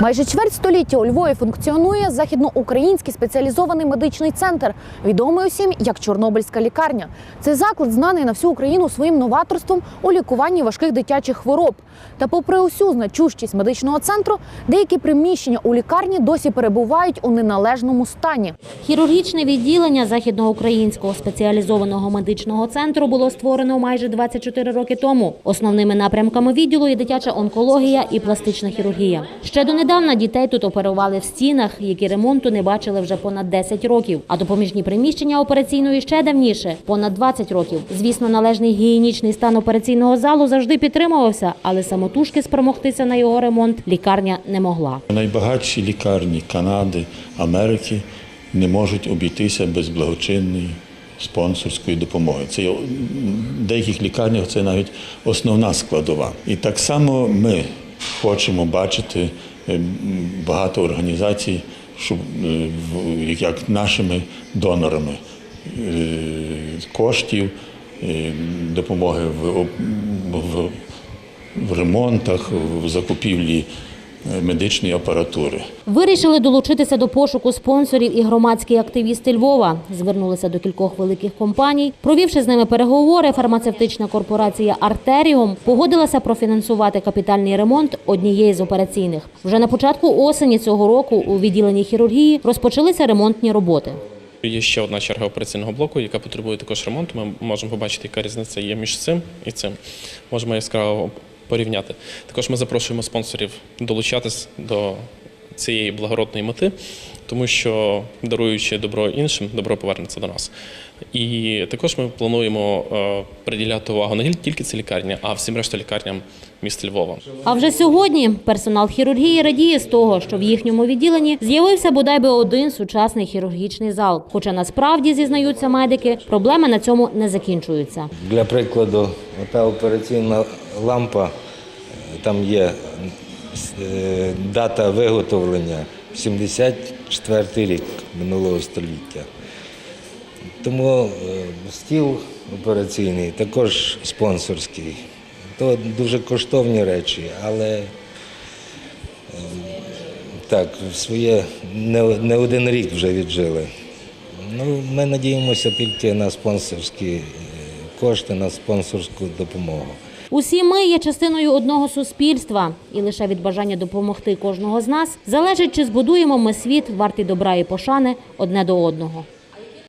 Майже чверть століття у Львові функціонує західноукраїнський спеціалізований медичний центр, відомий усім як Чорнобильська лікарня. Цей заклад знаний на всю Україну своїм новаторством у лікуванні важких дитячих хвороб. Та, попри усю значущість медичного центру, деякі приміщення у лікарні досі перебувають у неналежному стані. Хірургічне відділення західноукраїнського спеціалізованого медичного центру було створено майже 24 роки тому. Основними напрямками відділу є дитяча онкологія і пластична хірургія. Ще донедавна дітей тут оперували в стінах, які ремонту не бачили вже понад 10 років. А допоміжні приміщення операційної ще давніше понад 20 років. Звісно, належний гігієнічний стан операційного залу завжди підтримувався, але самотужки спромогтися на його ремонт лікарня не могла. Найбагатші лікарні Канади, Америки не можуть обійтися без благочинної спонсорської допомоги. Це в деяких лікарнях це навіть основна складова. І так само ми хочемо бачити багато організацій, щоб, е, як нашими донорами е, коштів, е, допомоги в, в в ремонтах, в закупівлі е, медичної апаратури. Вирішили долучитися до пошуку спонсорів і громадські активісти Львова. Звернулися до кількох великих компаній. Провівши з ними переговори, фармацевтична корпорація Артеріум погодилася профінансувати капітальний ремонт однієї з операційних. Вже на початку осені цього року у відділенні хірургії розпочалися ремонтні роботи. Є ще одна черга операційного блоку, яка потребує також ремонту. Ми можемо побачити, яка різниця є між цим і цим. Можемо яскраво порівняти. Також ми запрошуємо спонсорів долучатись до цієї благородної мети, тому що даруючи добро іншим, добро повернеться до нас. І також ми плануємо е, приділяти увагу не тільки цій лікарні, а всім решта лікарням міста Львова. А вже сьогодні персонал хірургії радіє з того, що в їхньому відділенні з'явився бодай би один сучасний хірургічний зал. Хоча насправді зізнаються медики, проблеми на цьому не закінчуються. Для прикладу, ота операційна лампа, там є е, дата виготовлення 74 рік минулого століття. Тому е, стіл операційний також спонсорський. То дуже коштовні речі, але е, так, своє не, один рік вже віджили. Ну, ми надіємося тільки на спонсорські кошти, на спонсорську допомогу. Усі ми є частиною одного суспільства, і лише від бажання допомогти кожного з нас залежить, чи збудуємо ми світ вартий добра і пошани одне до одного.